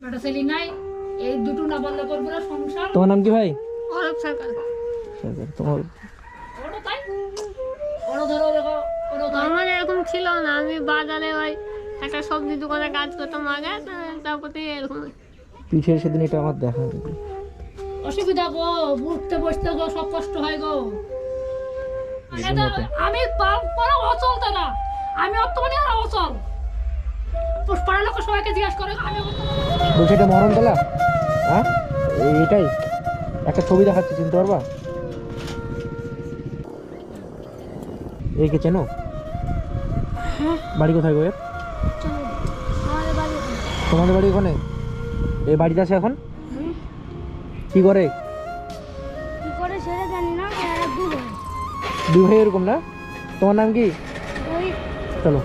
বেটা ছেলে নাই এই দুটো না বন্ধ করব না সংসার। তোমার নাম কি ভাই? অরব সরকার। সরকার, তোমার ওটা তাই? ওরা ধরো দেখো ওরা তাই আমার এরকম ছিল না আমি বাজারে ওই একটা সবজি দোকানে কাজ করতাম আগে তা- তারপর থেকে এরকম। পিঠের সেদিন এটা আমার দেখা অসুবিধা গো উঠতে বসতে গো সব কষ্ট হয় গো। আমি পরে অচল তারা। আমি অর্থমানে আর অচল। পাড়ার লোক সবাইকে জিজ্ঞাসা করে আমি বলছি এটা মরণতলা হ্যাঁ? এই- এটাই একটা ছবি দেখাচ্ছি চিনতে পারবা? একে চেনো? বাড়ি কোথায় গো এর? তোমাদের বাড়ি ওখানে? এই বাড়িতে আছে এখন? কি করে? কি করে সেটা জানি না দু ভাই দুই ভাই এরকম না? তোমার নাম কি? চলো।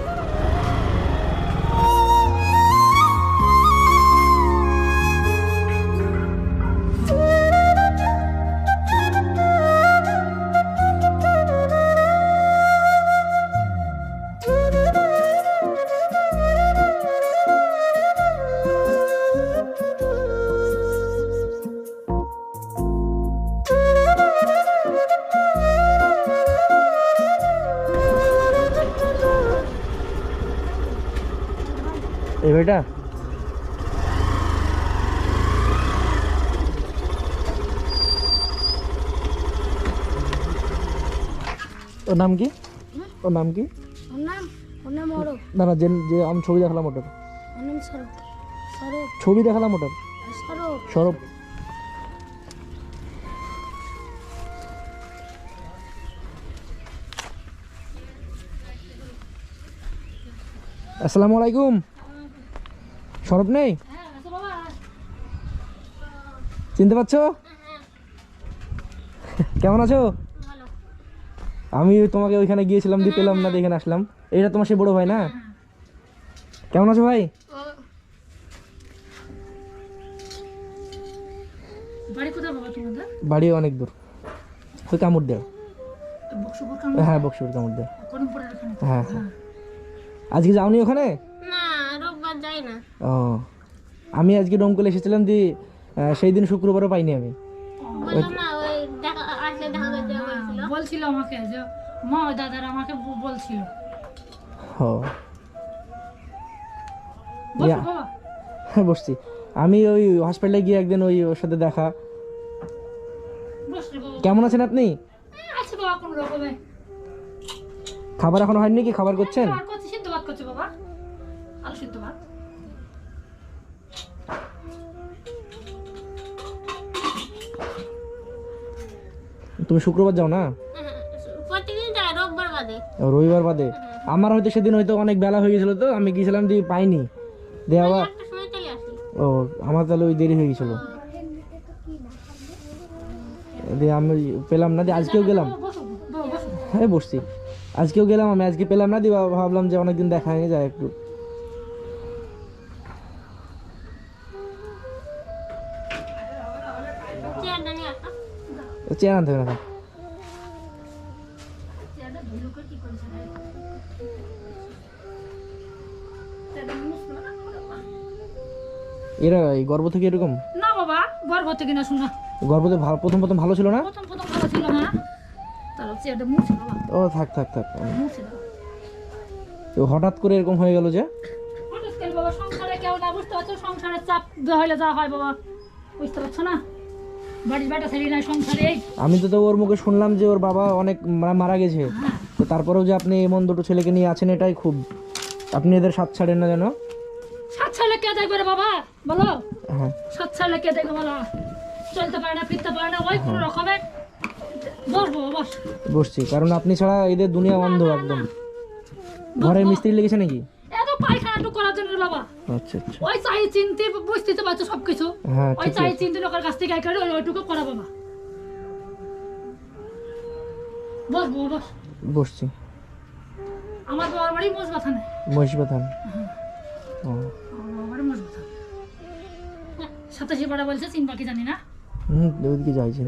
ওর নাম কি? ওর নাম কি? ওর নাম ওর নাম অরব না না যে যে আমি ছবি দেখালাম ওটার। ওর নাম সরব সরব ছবি দেখালাম ওটার? সরব সৌরভ আসসালামু আলাইকুম। সৌরভ নেই? হ্যাঁ চিনতে পারছ? কেমন আছো? আমি তোমাকে ওইখানে গিয়েছিলাম দিয়ে পেলাম না দিয়ে এখানে আসলাম। এটা তোমার সে বড় ভাই না? কেমন আছো ভাই? বাড়ি অনেক দূর। ওই কামড় দেয়। হ্যাঁ বক্সুর কামড় দেয়। হ্যাঁ হ্যাঁ। আজকে যাওনি ওখানে? ও। আমি আজকে ডোমকলে এসেছিলাম দি সেই দিন শুক্রবারও পাইনি আমি বললাম না ওই দেখা আসলে দেখা করতে বলছিল আমাকে যে মা দাদারা আমাকে বলছিল। ও। হ্যাঁ বসছি। আমি ওই হসপিটালে গিয়ে একদিন ওই ওর সাথে দেখা। কেমন আছেন আপনি? খাবার এখনও হয়নি কি? খাবার করছেন? করছি সিদ্ধ ভাত করছে বাবা। আলু সিদ্ধ ভাত। তুমি শুক্রবার যাও না? রোববার বাদে। ও, রবিবার বাদে? আমার হয়তো সেদিন হয়তো অনেক বেলা হয়ে গেছিল তো আমি গিয়েছিলাম দিয়ে পাইনি। দিয়ে আবার ও আমার তাহলে ওই দেরি হয়ে গেছিল। দিয়ে আমি পেলাম না দিয়ে আজকেও গেলাম। হ্যাঁ বসছি। আজকেও গেলাম আমি আজকে পেলাম না দিয়ে ভাবলাম যে অনেকদিন দেখা হয়নি যায় একটু। চেয়ারটা নিয়ে আসো। চেয়ার আনতে হবে না? এরা এই গর্ব থেকে এরকম? না বাবা গর্ভ থেকে না শোনা গর্ভতে ভালো প্রথম প্রথম ভালো ছিল না? প্রথম প্রথম ভালো ছিল না। তাহলে চেয়ারটা মুছে বাবা। ও থাক থাক থাক। মুছে দাও। তো হঠাৎ করে এরকম হয়ে গেল যে? হঠাৎ করে বাবা সংসারে কেউ না বুঝতে পারছ? সংসারের চাপ হইলে যা হয় বাবা। বুঝতে পারছ না? এই আমি তো ওর মুখে শুনলাম যে ওর বাবা অনেক মারা- গেছে। হ্যাঁ। তো তারপরেও যে আপনি এমন দুটো ছেলেকে নিয়ে আছেন এটাই খুব আপনি এদের সাথ ছাড়েন না যেন? সাত ছেলে কে দেখবে রে বাবা? বলো। হ্যাঁ। সাত ছেলে কে দেখবে বলো? চলতে পারে না ফিরতে পারে না ওই কোনো রকমে বস বস। বসছি কারণ আপনি ছাড়া এদের দুনিয়া অন্ধ একদম। ঘরের মিস্ত্রি লেগেছে নাকি? পায়খানাটু করার জন্য বাবা। আচ্ছা আচ্ছা। ওই চাই চিনতে বুঝতে পারছ সবকিছু। হ্যাঁ ওই চাই চিনতে লোকের কাছ থেকে করে ওইটুকু করা বাবা। বস বস। বসছি। আমার বাবার বাড়ি মোজ ব্যথা নেই মহিষবা থান ও। আমার বাড়ি মোজ সাতাশি পাড়া বলছে জানি না? হুম যাইছেন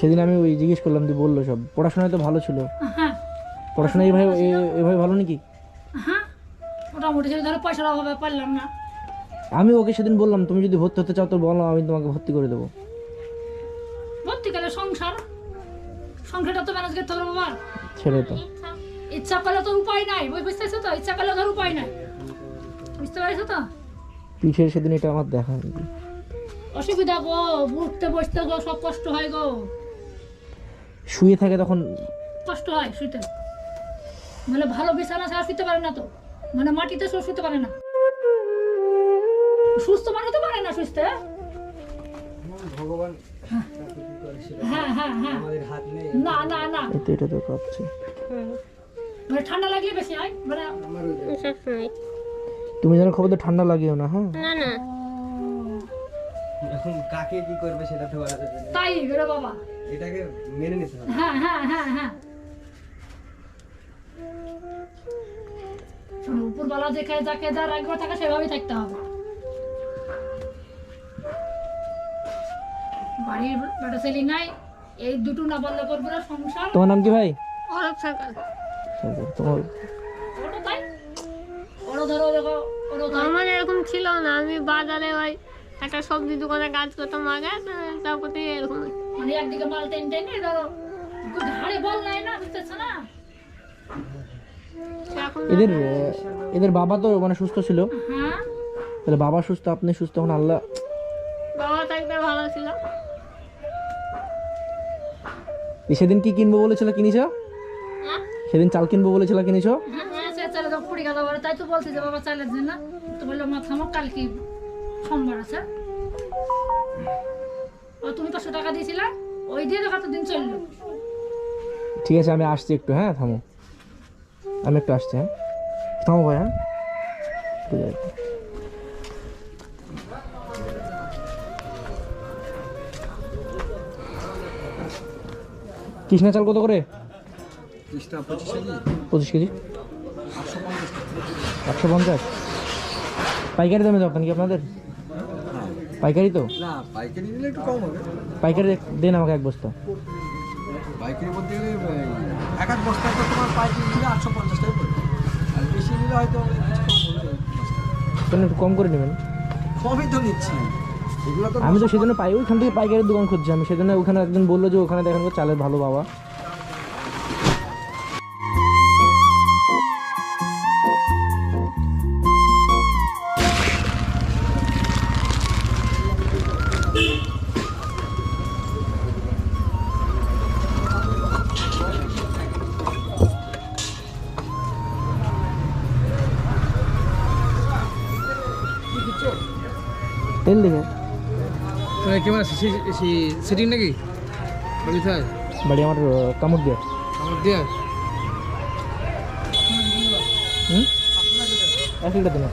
সেদিন আমি ওই জিজ্ঞেস করলাম দিয়ে বলল সব। পড়াশোনায় তো ভালো ছিল। হ্যাঁ। পড়াশোনা এইভাবে এ- এভাবে ভালো নাকি? হ্যাঁ মোটামুটি ছিল ধরো পয়সার অভাবে পারলাম না। আমি ওকে সেদিন বললাম তুমি যদি ভর্তি হতে চাও তো বলো আমি তোমাকে ভর্তি করে দেবো। ভর্তি ভর্তিকালে সংসার। সংসারটা তো ম্যানেজ করতে হবে বাবা ছেড়ে তো। ইচ্ছা করলে তো উপায় নাই বুঝ- বুঝতেছো তো? ইচ্ছা করলে ধর উপায় নাই। বুঝতে পারছ তো? পিঠের সেদিন এটা আমার দেখা। অসুবিধা গো উঠতে বসতে গো সব কষ্ট হয় গো। শুয়ে থাকে তখন কষ্ট হয় শুইতে। মানে ভালো বিছানা ছাড়া শুতে পারে না তো। মানে মাটিতে শুতে পারে না। সুস্থ মানুষ তো পারে না সুস্থ ভগবান হ্যাঁ। হ্যাঁ হ্যাঁ আমাদের হাত নেই। না না না। এটা তো কাঁপছে। মানে ঠান্ডা লাগলে বেশি হয় মানে তুমি যেন খবর ঠান্ডা লাগিও না হ্যাঁ? না না। এখন কাকে কি করবে সেটা তো বলা যাবে না। তাই বাবা। এটাকে মেনে নিতে হবে। হ্যাঁ হ্যাঁ হ্যাঁ হ্যাঁ। উপরওয়ালা যেখানে যাকে যা রাখবে থাকে সেভাবেই থাকতে হবে। বাড়ির বেটা ছেলে নাই এই দুটো না বললে করব না সংসার। তোমার নাম কি ভাই? অরব সরকার। তোমার ওটা তাই। ওরা ধরো দেখো ওরা ধরো আমার এরকম ছিল না আমি বাজারে ওই একটা সবজি দোকানে কাজ করতাম আগে তারপর এরকম। মানে একদিকে মাল টেন টেনে ধরো ঘাড়ে বল নাই না বুঝতেছ না? এদের এদের বাবা তো মানে সুস্থ ছিল। হ্যাঁ। তাহলে বাবা সুস্থ আপনি সুস্থ এখন আল্লাহ বাবা থাকতে ভালো ছিল। সেদিন কি কিনবো বলেছিল কিনেছো? হ্যাঁ? সেদিন চাল কিনবো বলেছিল কিনেছো? হ্যাঁ তাই তো বলছে যে বাবা চালের জন্য। তো বলল মা থামো কালকে সোমবার আছে। ও তুমি পাঁচশো টাকা দিয়েছিলে ওই দিয়ে তো দিন চলল। ঠিক আছে আমি আসছি একটু হ্যাঁ থামো। আমি একটু আসছি হ্যাঁ? থামো ভাই হ্যাঁ? কৃষ্ণা চাল কত করে? পঁচিশ কেজি। একশো পঞ্চাশ। পাইকারি দামে দোকান কি আপনাদের? পাইকারি তো? পাইকারি নিলে একটু কম হবে। পাইকারি দেন আমাকে এক বস্তা। পাইকারি বলতে গেলে এক এক বস্তা তো তোমার পাইকারি নিলে আটশো পঞ্চাশ টাকা পড়বে আর বেশি নিলে হয়তো কিছু কম হবে কেন একটু কম করে নেবেন। কমই তো নিচ্ছি। আমি তো সেজন্য পাই ওইখান থেকে পাইকারের দোকান খুঁজছি। আমি সেজন্য ওখানে একজন বলল যে ওখানে দেখেন চালের ভালো বাবা। তেল দেখে কেমন আছে সিটিং নাকি? বাড়ি আমার কামড় দিয়ে আমার দিয়ে হুম? এক লিটার দিন।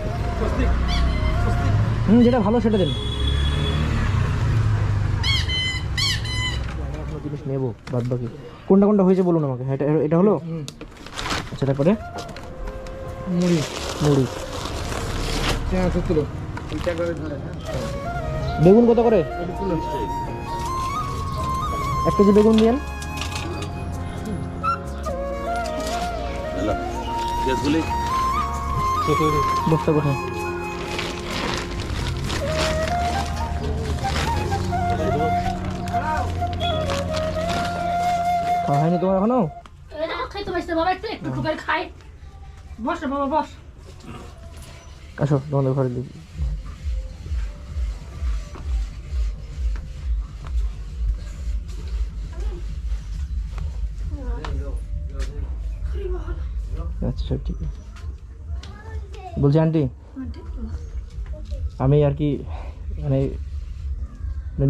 হুম যেটা ভালো সেটা দিন। জিনিস নেব বাদ বাকি কোনটা কোনটা হয়েছে বলুন আমাকে। এটা এটা হলো? আচ্ছা তারপরে? মুড়ি। মুড়ি। হ্যাঁ সত্তর হ্যাঁ। বেগুন কত করে? এক কেজি বেগুন দিয়েন বস্তা কোথায়? খাওয়া হয়নি তোমার এখনও? খাইতে পারছে বাবা একটু একটু খাই। বস বাবা বস। আসো তোমাদের ঘরে দিই আচ্ছা সব ঠিক আছে। বলছি আন্টি আমি আর কি মানে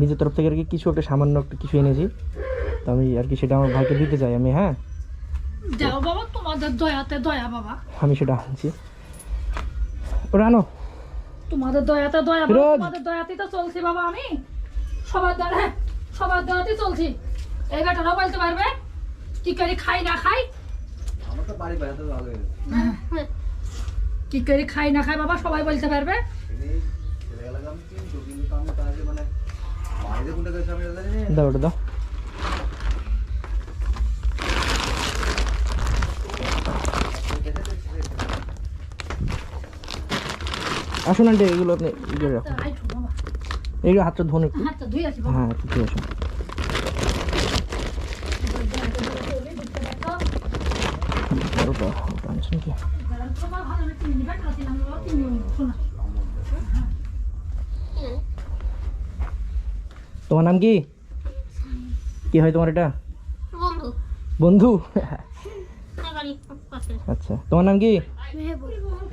নিজের তরফ থেকে আর কি কিছু একটা সামান্য একটা কিছু এনেছি। তো আমি আর কি সেটা আমার ভাইকে দিতে চাই আমি হ্যাঁ? যাও বাবা তোমাদের দয়াতে দয়া বাবা। আমি সেটা আনছি। ওটা আনো। তোমাদের দয়াতে দয়া বাবা তোমাদের দয়াতেই তো চলছি বাবা আমি। সবার দ্বারা সবার দয়াতেই চলছি। এই বেটারাও বলতে পারবে। কি করে খাই না খাই আমার তো বাড়ি বেড়াতে ভালো কি করে খাই না খাই বাবা সবাই বলতে পারবে। মানে দাও ওটা দাও। আসুন আন্টি এগুলো আপনি ই করে রাখুন। আইসো বাবা। এইগুলো হাতটা একটু। হাতটা ধুই আসি বাবা। আছে তোমার নাম কি? কি হয় তোমার এটা? বন্ধু। আচ্ছা তোমার নাম কি?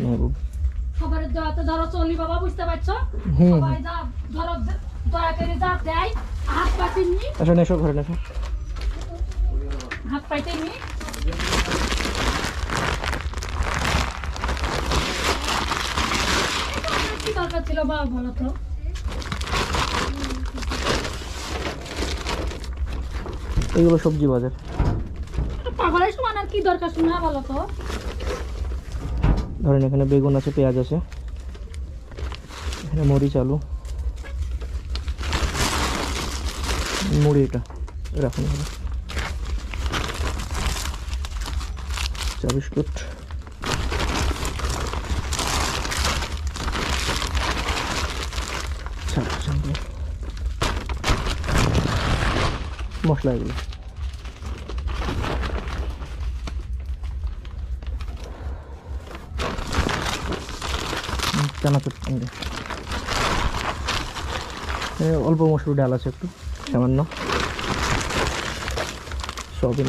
মেহবুব। সবার ধরো চলি বাবা বুঝতে পারছ? হুম। সবাই যা ধরো দয়া করে যা দেয় হাত এসো ঘরে এসো। হাত পাইতে নি কি দরকার ছিল বাবা বলো তো। এইগুলো সবজি বাজার। পাগলের সমান আর কি দরকার শোনা তো? ধরেন এখানে বেগুন আছে পেঁয়াজ আছে। এখানে মরিচ আলু। মুড়ি এটা রাখুন চা বিস্কুট আচ্ছা, আচ্ছা, দিয়ে। মশলা এগুলো। চানাচুর অল্প মসুর ডাল আছে একটু সামান্য। সবই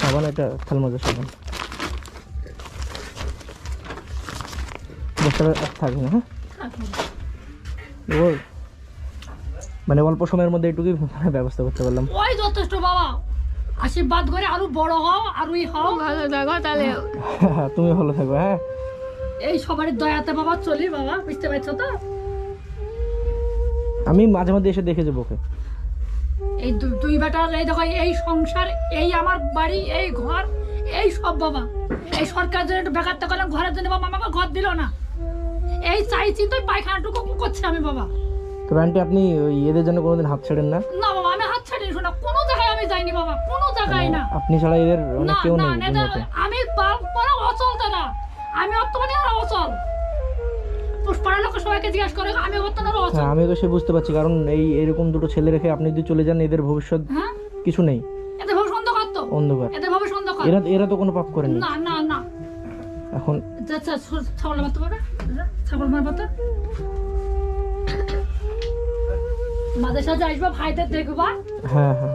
সাবান এটা থালমাজা সাবান। বস্তাটা থাকবে না হ্যাঁ? মানে অল্প সময়ের মধ্যে এইটুকুই ব্যবস্থা করতে পারলাম। ওই যথেষ্ট বাবা। আশীর্বাদ করে আরও বড় হও আরোই হও। ভালো থাকো তাহলে। তুমি ভালো থাকো হ্যাঁ। এই সবার দয়াতে বাবা চলি বাবা বুঝতে পারছ তো? আমি মাঝে মাঝে এসে দেখে যাব ওকে। এই দু- দুই বেটার এই দেখো এই সংসার এই আমার বাড়ি এই ঘর এই সব বাবা। এই সরকার জন্য একটু বেকারটা করলাম ঘরের জন্য বাবা আমাকে ঘর দিল না। এই চাইছি তো পায়খানাটুকু করছি আমি বাবা। তবে আন্টি আপনি ওই এদের জন্য কোনোদিন হাত ছাড়েন না? না বাবা আমি হাত ছাড়িনি শোনা কোনো জায়গায় আমি যাইনি বাবা কোনো জায়গায় না। আপনি ছাড়া এদের অনেক কেউ নেই না, আমি পা- পরে অচল তারা। আমি বর্তমানে আর অচল। আমি বর্তমানে আরও অচল। হ্যাঁ আমি তো সে বুঝতে পারছি কারণ এই এরকম দুটো ছেলে রেখে আপনি যদি চলে যান এদের ভবিষ্যৎ হ্যাঁ? কিছু নেই। অন্ধকার তো। এরা এরা তো কোনো পাপ করেনি। না না না। এখন ছাগল মারতে পারবে? ছাগল মারবো তো মাঝে সাঝে আসবা ভাইদের দেখবা হ্যাঁ হ্যাঁ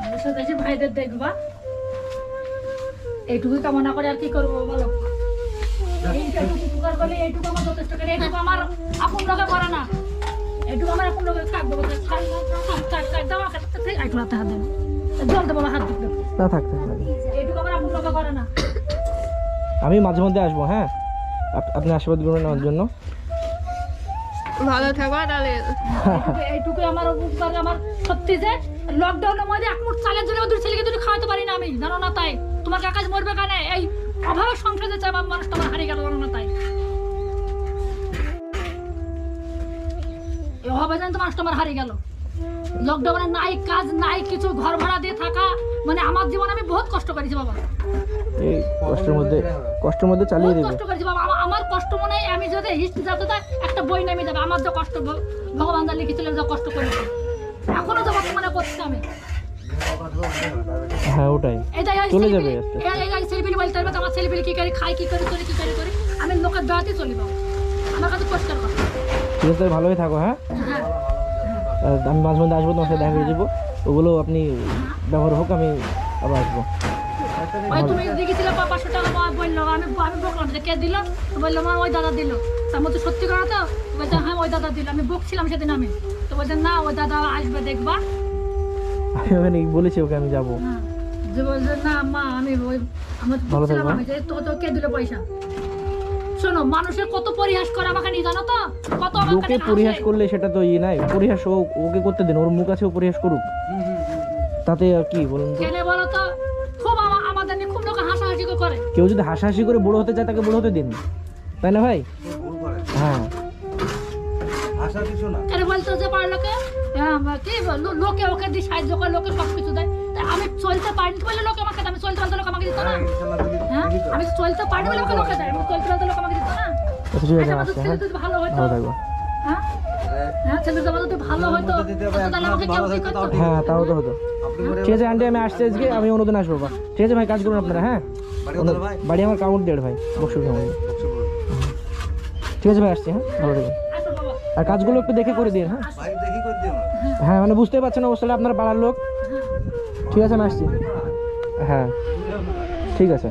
মাঝে সাঝে এসে ভাইদের দেখবা এইটুকুই কামনা করে আর কি করব বলো এইটুকু উপকার করলে এইটুকু আমার যথেষ্ট করে এইটুকু আমার আপন লোকে করে না এইটুকু আমার আপন লোকে হাতে হাত জল দেবো হাত না থাকতে এইটুকু আমার আপন লোকে করে না আমি মাঝে মধ্যে আসব হ্যাঁ আপ- আপনি আশীর্বাদ করবেন আমার জন্য ভালো থাকো তাহলে। এইটুকু- এইটুকু আমার উপকার আমার সত্যি যে লকডাউনের মধ্যে এক মুঠ চালের জন্য দুই ছেলেকে দুটো খাওয়াতে পারি না আমি জানো না তাই? তোমার কাকাজ মরবে কেন? এই অভাবের সংসারে চাই মানুষ তোমার হারিয়ে গেল জানো না তাই? অভাবে জানি তো মানুষ তোমার হারিয়ে গেল। লকডাউনে নাই কাজ নাই কিছু ঘর ভাড়া দিয়ে থাকা মানে আমার জীবনে আমি বহুত কষ্ট করেছি বাবা। এই কষ্টের মধ্যে কষ্টের মধ্যে চালিয়ে দেবে। কষ্ট করেছি বাবা। কষ্ট মনে হয় আমি যদি হিস্ট্রি যাতে তাই একটা বই নামিয়ে যাবে আমার যে কষ্ট ভগবান যা লিখেছিল যা কষ্ট করেছে এখনও তো বর্তমানে করছি আমি। হ্যাঁ ওটাই। চলে যাবে ছেলেপিলি বলতে পারবে আমার ছেলেপিলি কি করে খাই কি করে করে কি করে করে। আমি লোকের দয়াতে চলি বাবা। আমার কাছে পরিষ্কার কথা। ঠিক আছে ভালোই থাকো হ্যাঁ? হ্যাঁ। আমি মাঝে মধ্যে আসব তোমার সাথে দেখা করে যাব। ওগুলো আপনি ব্যবহার হোক আমি আবার আসব। ওই তুমি দেখেছিলে পাঁচশো টাকা বলল। আমি আমি বকলাম যে কে দিল? তো বলল মা ওই দাদা দিল। তার মধ্যে সত্যি কথা তো? বলছে হ্যাঁ ওই দাদা দিল। আমি বকছিলাম সেদিন আমি। তো বলছে না ওই দাদা আসবে দেখবা। আমি ওখানে বলেছি ওকে আমি যাব। হ্যাঁ। যে বলছে না মা আমি ওই আমার বকছিলাম আমি যে তো তো কে দিল পয়সা? শোনো মানুষের কত পরিহাস করে আমাকে নিয়ে জানো তো? কত আমাকে পরিহাস করলে সেটা তো ইয়ে নাই। পরিহাস ওকে করতে দিন ওর মুখ আছে ও পরিহাস করুক। তাতে আর কি বলুন তো? কেন বলো তো? কেউ যদি হাসাহাসি করে বুড়ো হতে চায় তাকে বুড়ো হতে দিন তাই না ভাই? হ্যাঁ। লোকে ওকে সব কিছু দেয়। আমি চলতে হ্যাঁ তাও হতো আচ্ছা, ঠিক আছে হ্যাঁ। হ্যাঁ, আমি অনুদিন আসব ঠিক আছে ভাই কাজ করুন আপনারা হ্যাঁ। বাড়ি আমার কাউন্ট দেড় ভাই বকশুর ভাই হ্যাঁ। ঠিক আছে ভাই আসছি হ্যাঁ ভালো থাকবে আর কাজগুলো একটু দেখে করে দিন হ্যাঁ। হ্যাঁ মানে বুঝতেই পারছেন অবশ্যই আপনার পাড়ার লোক। ঠিক আছে আমি আসছি। হ্যাঁ। ঠিক আছে।